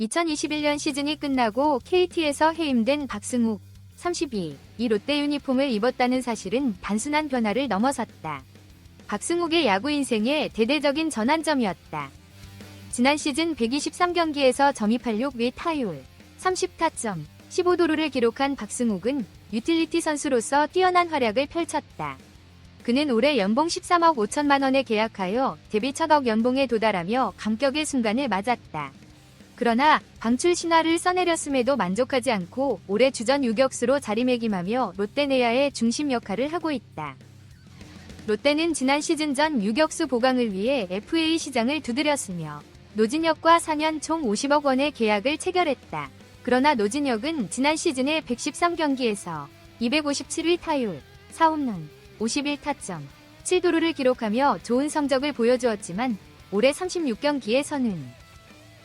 2021년 시즌이 끝나고 KT에서 해임된 박승욱 32. 이 롯데 유니폼을 입었다는 사실은 단순한 변화를 넘어섰다. 박승욱의 야구 인생의 대대적인 전환점이었다. 지난 시즌 123경기에서 점입86 위 타율, 30타점, 15도루를 기록한 박승욱은 유틸리티 선수로서 뛰어난 활약을 펼쳤다. 그는 올해 연봉 13억 5천만 원에 계약하여 데뷔 첫억 연봉에 도달하며 감격의 순간을 맞았다. 그러나 방출 신화를 써내렸음에도 만족하지 않고 올해 주전 유격수로 자리매김하며 롯데 내야의 중심 역할을 하고 있다. 롯데는 지난 시즌 전 유격수 보강을 위해 FA 시장을 두드렸으며 노진혁과 4년 총 50억 원의 계약을 체결했다. 그러나 노진혁은 지난 시즌의 113경기에서 257위 타율, 4홈런, 51타점, 7도루를 기록하며 좋은 성적을 보여주었지만 올해 36경기에서는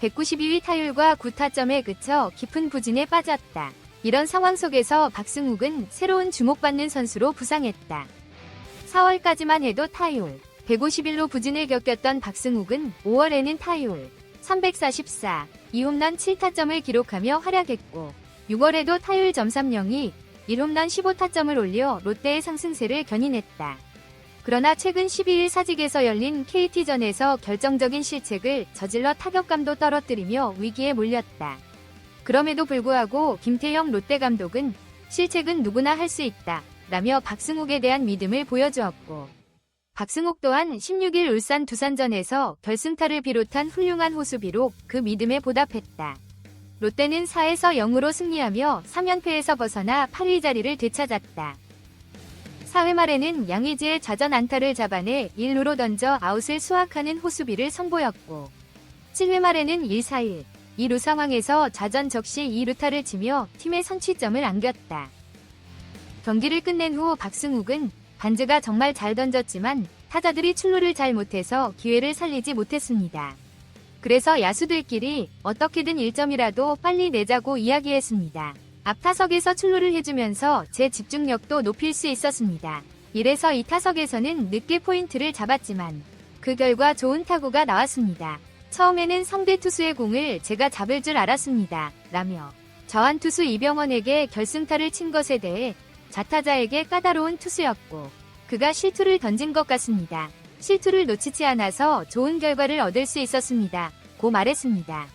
192위 타율과 9타점에 그쳐 깊은 부진에 빠졌다. 이런 상황 속에서 박승욱은 새로운 주목받는 선수로 부상했다. 4월까지만 해도 타율 151로 부진을 겪었던 박승욱은 5월에는 타율 344, 2홈런 7타점을 기록하며 활약했고 6월에도 타율 점삼0이 1홈런 15타점을 올려 롯데의 상승세를 견인했다. 그러나 최근 12일 사직에서 열린 KT전에서 결정적인 실책을 저질러 타격감도 떨어뜨리며 위기에 몰렸다. 그럼에도 불구하고 김태형 롯데 감독은 실책은 누구나 할 수 있다. 라며 박승욱에 대한 믿음을 보여주었고 박승욱 또한 16일 울산 두산전에서 결승타를 비롯한 훌륭한 호수비로 그 믿음에 보답했다. 롯데는 4에서 0으로 승리하며 3연패에서 벗어나 8위 자리를 되찾았다. 4회 말에는 양의지의 좌전 안타를 잡아내 1루로 던져 아웃을 수확하는 호수비를 선보였고 7회 말에는 1-4-1, 2루 상황에서 좌전 적시 2루타를 치며 팀의 선취점을 안겼다. 경기를 끝낸 후 박승욱은 반즈가 정말 잘 던졌지만 타자들이 출루를 잘 못해서 기회를 살리지 못했습니다. 그래서 야수들끼리 어떻게든 1점이라도 빨리 내자고 이야기했습니다. 앞타석에서 출루를 해주면서 제 집중력도 높일 수 있었습니다. 이래서 이 타석에서는 늦게 포인트를 잡았지만 그 결과 좋은 타구가 나왔습니다. 처음에는 상대 투수의 공을 제가 잡을 줄 알았습니다. 라며 저한 투수 이병헌에게 결승타를 친 것에 대해 자타자에게 까다로운 투수였고 그가 실투를 던진 것 같습니다. 실투를 놓치지 않아서 좋은 결과를 얻을 수 있었습니다. 고 말했습니다.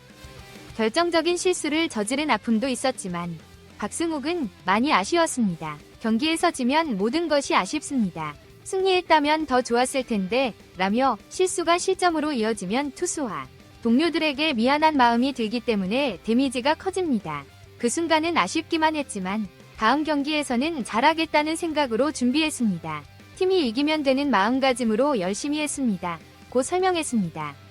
결정적인 실수를 저지른 아픔도 있었지만 박승욱은 많이 아쉬웠습니다. 경기에서 지면 모든 것이 아쉽습니다. 승리했다면 더 좋았을 텐데 라며 실수가 실점으로 이어지면 투수와 동료들에게 미안한 마음이 들기 때문에 데미지가 커집니다. 그 순간은 아쉽기만 했지만 다음 경기에서는 잘하겠다는 생각으로 준비했습니다. 팀이 이기면 되는 마음가짐으로 열심히 했습니다. 고 설명했습니다.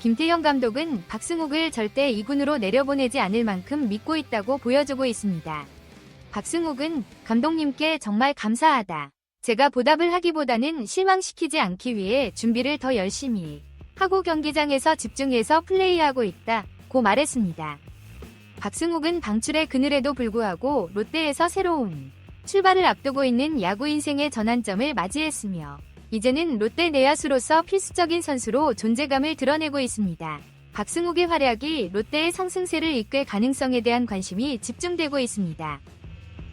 김태형 감독은 박승욱을 절대 2군으로 내려보내지 않을 만큼 믿고 있다고 보여주고 있습니다. 박승욱은 감독님께 정말 감사하다. 제가 보답을 하기보다는 실망시키지 않기 위해 준비를 더 열심히 하고 경기장에서 집중해서 플레이하고 있다. 고 말했습니다. 박승욱은 방출의 그늘에도 불구하고 롯데에서 새로운 출발을 앞두고 있는 야구 인생의 전환점을 맞이했으며 이제는 롯데 내야수로서 필수적인 선수로 존재감을 드러내고 있습니다. 박승욱의 활약이 롯데의 상승세를 이끌 가능성에 대한 관심이 집중되고 있습니다.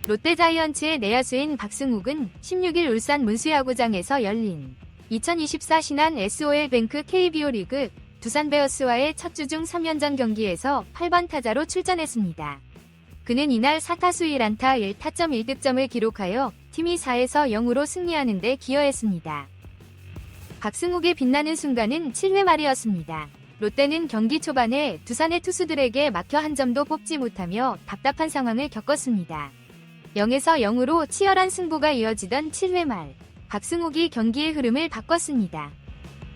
롯데 자이언츠의 내야수인 박승욱은 16일 울산 문수야구장에서 열린 2024 신한 SOL 뱅크 KBO 리그 두산 베어스와의 첫 주 중 3연전 경기에서 8번 타자로 출전했습니다. 그는 이날 4타수 1안타 1타점 1득점을 기록하여 팀이 4에서 0으로 승리하는 데 기여했습니다. 박승욱의 빛나는 순간은 7회 말이었습니다. 롯데는 경기 초반에 두산의 투수들에게 막혀 한 점도 뽑지 못하며 답답한 상황을 겪었습니다. 0에서 0으로 치열한 승부가 이어지던 7회 말, 박승욱이 경기의 흐름을 바꿨습니다.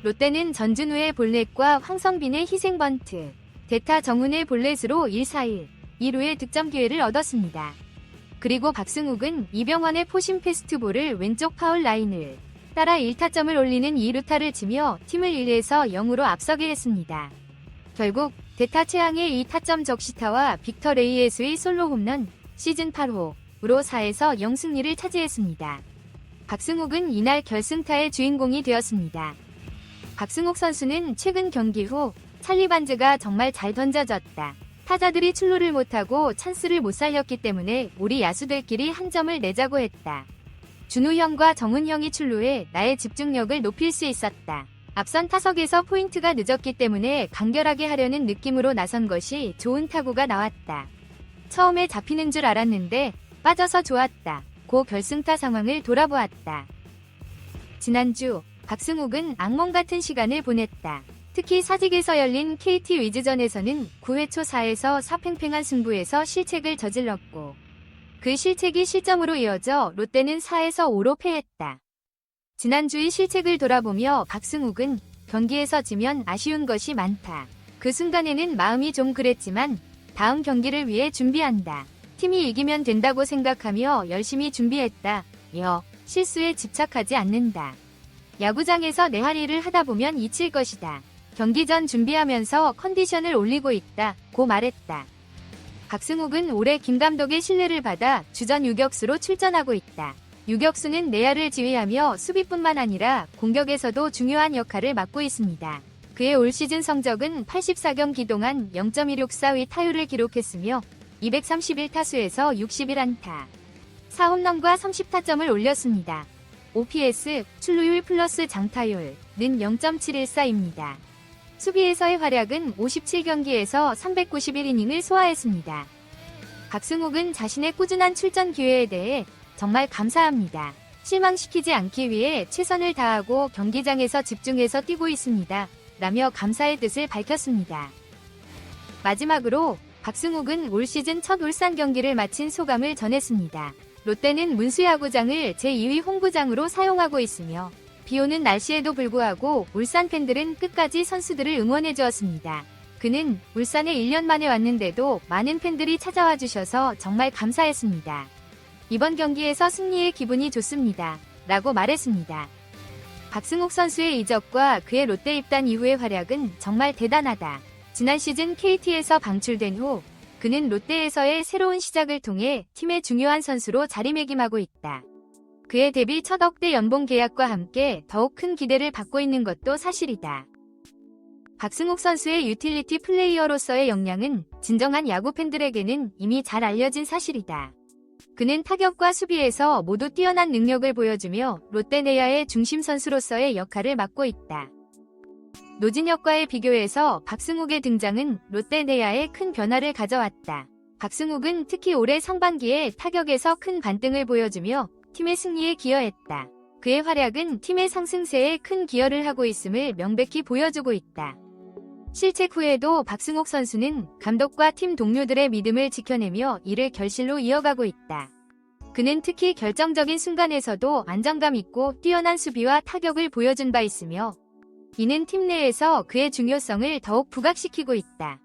롯데는 전준우의 볼넷과 황성빈의 희생번트, 대타 정훈의 볼넷으로 1-4-1, 2루의 득점 기회를 얻었습니다. 그리고 박승욱은 이병헌의 포심 패스트볼을 왼쪽 파울 라인을 따라 1타점을 올리는 2루타를 치며 팀을 1에서 0으로 앞서게 했습니다. 결국 대타 최항의 2타점 적시타와 빅터 레이에스의 솔로 홈런 시즌 8호로 4에서 0 승리를 차지했습니다. 박승욱은 이날 결승타의 주인공이 되었습니다. 박승욱 선수는 최근 경기 후 찰리 반즈가 정말 잘 던져졌다. 타자들이 출루를 못하고 찬스를 못 살렸기 때문에 우리 야수들끼리 한 점을 내자고 했다. 준우 형과 정은 형이 출루해 나의 집중력을 높일 수 있었다. 앞선 타석에서 포인트가 늦었기 때문에 간결하게 하려는 느낌으로 나선 것이 좋은 타구가 나왔다. 처음에 잡히는 줄 알았는데 빠져서 좋았다. 고 결승타 상황을 돌아보았다. 지난주 박승욱은 악몽 같은 시간을 보냈다. 특히 사직에서 열린 KT 위즈전에서는 9회 초 4에서 4팽팽한 승부에서 실책을 저질렀고 그 실책이 실점으로 이어져 롯데는 4에서 5로 패했다. 지난주의 실책을 돌아보며 박승욱은 경기에서 지면 아쉬운 것이 많다. 그 순간에는 마음이 좀 그랬지만 다음 경기를 위해 준비한다. 팀이 이기면 된다고 생각하며 열심히 준비했다. 여 실수에 집착하지 않는다. 야구장에서 내 할 일을 하다 보면 잊힐 것이다. 경기 전 준비하면서 컨디션을 올리고 있다. 고 말했다. 박승욱은 올해 김 감독의 신뢰를 받아 주전 유격수로 출전하고 있다. 유격수는 내야를 지휘하며 수비뿐만 아니라 공격에서도 중요한 역할을 맡고 있습니다. 그의 올 시즌 성적은 84경기 동안 0.164의 타율을 기록했으며 231타수에서 61안타, 4홈런과 30타점을 올렸습니다. OPS, 출루율 플러스 장타율은 0.714입니다. 수비에서의 활약은 57경기에서 391이닝을 소화했습니다. 박승욱은 자신의 꾸준한 출전 기회에 대해 정말 감사합니다. 실망시키지 않기 위해 최선을 다하고 경기장에서 집중해서 뛰고 있습니다. 라며 감사의 뜻을 밝혔습니다. 마지막으로 박승욱은 올 시즌 첫 울산 경기를 마친 소감을 전했습니다. 롯데는 문수야구장을 제2위 홍구장으로 사용하고 있으며 비 오는 날씨에도 불구하고 울산 팬들은 끝까지 선수들을 응원해 주었습니다. 그는 울산에 1년 만에 왔는데도 많은 팬들이 찾아와 주셔서 정말 감사했습니다. 이번 경기에서 승리의 기분이 좋습니다. 라고 말했습니다. 박승욱 선수의 이적과 그의 롯데 입단 이후의 활약은 정말 대단하다. 지난 시즌 KT에서 방출된 후 그는 롯데에서의 새로운 시작을 통해 팀의 중요한 선수로 자리매김하고 있다. 그의 데뷔 첫 억대 연봉 계약과 함께 더욱 큰 기대를 받고 있는 것도 사실이다. 박승욱 선수의 유틸리티 플레이어로서의 역량은 진정한 야구 팬들에게는 이미 잘 알려진 사실이다. 그는 타격과 수비에서 모두 뛰어난 능력을 보여주며 롯데 내야의 중심 선수로서의 역할을 맡고 있다. 노진혁과의 비교해서 박승욱의 등장은 롯데 내야에 큰 변화를 가져왔다. 박승욱은 특히 올해 상반기에 타격에서 큰 반등을 보여주며 팀의 승리에 기여했다. 그의 활약은 팀의 상승세에 큰 기여를 하고 있음을 명백히 보여주고 있다. 실책 후에도 박승욱 선수는 감독과 팀 동료들의 믿음을 지켜내며 이를 결실로 이어가고 있다. 그는 특히 결정적인 순간에서도 안정감 있고 뛰어난 수비와 타격을 보여준 바 있으며 이는 팀 내에서 그의 중요성을 더욱 부각시키고 있다.